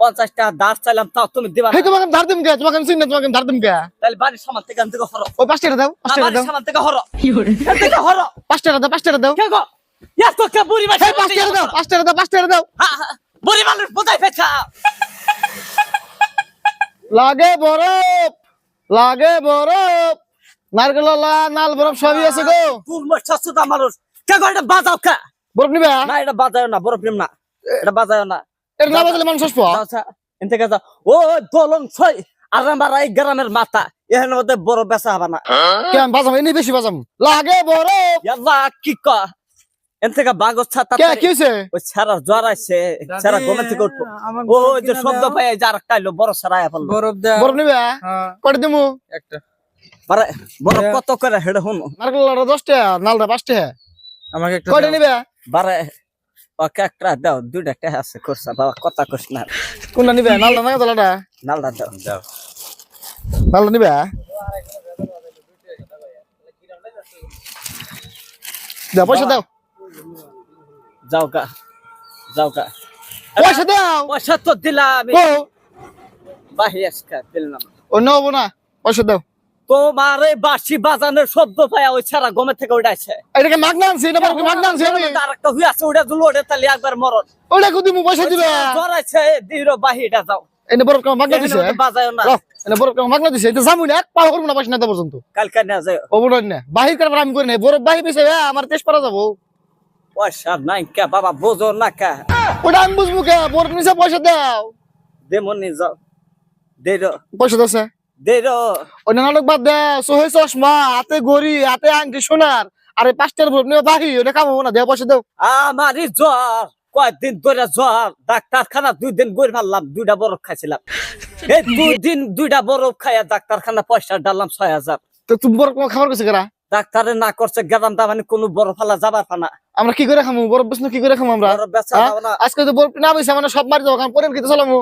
পঞ্চাশ টাকা দাস চাইলাম তাও তুমি দিবা না। হেই তোমাকে আমি ধার দিম কে তোমাকে আমি চিনি না তোমাকে আমি ধার দিম কে তাহলে বাড়ির সামান থেকে হরো। ওই পাঁচ টাকা দাও পাঁচ টাকা বাড়ির দাও। সামান থেকে হরো। এখান থেকে হরো। পাঁচ টাকা দাও পাঁচ টাকা দাও। কে গো? এত কে বুড়ি মাছ হেই পাঁচ টাকা দাও পাঁচ টাকা দাও পাঁচ টাকা দাও। বুড়ি মানুষ বোঝাই ফেছা লাগে বরফ লাগে বরফ। নারকেল লা নাল বরফ সবই আছে গো। মাছ মানুষ। কে গো এটা বাজাও কে? বরফ নিবা? না এটা বাজাও না বরফ প্রেম না। এটা বাজাও না। এটা না বাজলে মানুষ আসব যাও ছা, এন থেকে যাও ও দলং ছয় আর আমার এই গ্রামের মাথা। এখানের মধ্যে বড় বেচা হবে না। কে আমি বাজাম? এনে বেশি বাজাম। লাগে বরফ ইয়াল্লা কি ক? এন থেকে বাগজ ছাতা কে কি হইছে? ওই ছাড়া জ্বর আছে ছাড়া ঘুমে থেকে উঠবো। আমার ও ওই যে শব্দ পাই যে আর কাইলো বড় ছাড়া ফেলল। বরফ দেয়া বরফ নিবা? হ্যাঁ, দিমু? একটা। আরে বড় হ্যাঁ। কত করে হেড়ে হুন? নারকেল লাড়া দশ টাকা নালটা পাঁচ টাকা আমাকে একটা। বারে ওকে একটা দাও দুইটা টাকা আছে করছা বাবা কথা কস না। কোনটা নিবা? নালটা না দলাটা? নালদা দাও। দাও। নালটা নিবা? দাও পয়সা দাও। যাও গা যাও গা। পয়সা দাও। পয়সা তো দিলাম। আমি ও বাহি আজকে দিলাম ও নেব না। পয়সা দাও। তোমার এই বাসি বাজানোর শব্দ পাই ওই ছাড়া গমে থেকে উঠাইছে এটাকে মাগনা আনছি এটা বরফ মাগনা আনছি আমি। আর একটা হুই আছে উঠে দিল ওটা তাহলে একবার মরণ। ওটা কো দিমু পয়সা দিবা জ্বর আছে দিরো বাহিটা যাও। এনে বরফ কাম মাগনা দিছে বাজায় না। এনে বরফ কাম মাগনা দিছে এটা জামু না এক পাও করব না পয়সা না পর্যন্ত। কালকে না যায় ও বড় না। বাহির কারবার আমি করি না বরফ বাহির পেছে আমার তেজ পারা যাব। পয়সা নাই কে বাবা বোঝো না কে। ওটা আমি বুঝব কে বরফ নিছে পয়সা দাও। দেমনি যাও। দেরো। পয়সা দাও ওই নাটক বাদ দাও সোহে চশমা হাতে গড়ি হাতে আংটি সোনার আরে পাঁচটার বরফ নিয়ে বাহি ওটা কামাবো না দেও পয়সা দাও। আমারই জ্বর কয়েকদিন ধরে জ্বর ডাক্তারখানা দুই দিন গড়ি ফেললাম দুইটা বরফ খাইছিলাম। এই দুই দিন দুইটা বরফ খাইয়া ডাক্তারখানা পয়সা ডাললাম ছয় হাজার। তো তুমি বরফ কাম খাবার কাছে করা? ডাক্তারে না করছে গেলাম তা মানে কোনো বরফ ফালা যাবার পানা। আমরা কি করে খামু? বরফ বেসনো কি করে খামু আমরা? হ্যাঁ? আজকে তো বরফ না বেছে মানে সব মারি যাব কারণ পরের খেতে চলামু।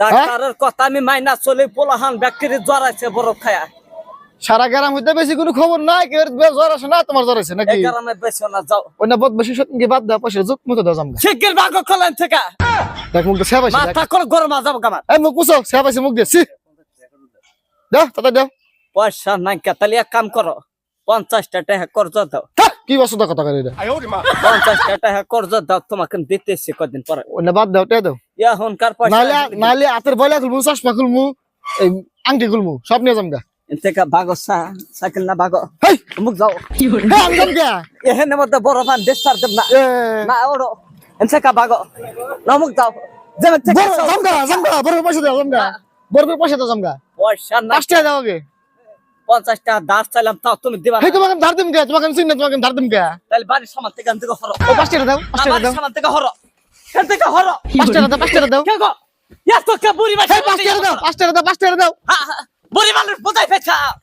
ডাক্তারের কথা আমি মাইনা চলে পোলাহান ব্যক্তির জ্বর আছে বরফ খায়া। সারা গ্রাম হইতে বেশি কোনো খবর নাই কেউ জ্বর আছে না তোমার জ্বর আছে নাকি? বেশি না যাও। অন্য বদ বেশি সত্যি বাদ দাও পয়সা যুগ মতো দাও জামগা। শিগগির ভাগ খোলেন থেকে। দেখ মুখ সেবা পাইছে মাথা করে গরম যাব কামার এই মুখ পুষো সেবা পাইছে মুখ দিয়ে সি দাও তাতে দাও। পয়সা নাই কে তাহলে এক কাম করো পঞ্চাশটা টাকা কর্জ দাও। কি বস্তু কথা করে এটা পঞ্চাশটা টাকা কর্জ দাও তোমাকে দিতেছি কদিন পরে। অন্য বাদ দাও দাও। এখনকার পয়সা নালে নালে হাতের বয়লা খুলমু চশমা খুলমু এই আংটি খুলমু সব নিয়ে জামগা থেকে ভাগো সা সাইকেল না ভাগো। হেই! মুখ যাও। আমি জামগা এখানে মধ্যে বড় ফান দেশার দেব না। এ। না ওড়ো। এন থেকে ভাগো। না মুখ যাও। যেমন থেকে বড় জামগা জামগা বড় পয়সা দাও জামগা বড় পয়সা দাও জামগা পয়সা না। পাঁচ টাকা দাও আগে পঞ্চাশ টাকা দাস চাইলাম তাও তুমি দিবা হেই না। তোমাকে আমি ধার দিম কে তোমাকে আমি চিনি না তোমাকে ধার দিম কে তাহলে বাড়ির সামান থেকে আনতে হরো। ও টাকা দাও পাঁচ টাকা দাও। সামান থেকে হরো। এখান থেকে হরো। পাঁচ টাকা দাও পাঁচ টাকা দাও। কে গো এত কে বুড়ি মাছ পাঁচ টাকা দাও পাঁচ টাকা দাও পাঁচ টাকা দাও বুড়ি মানুষ বোঝাই ফেছা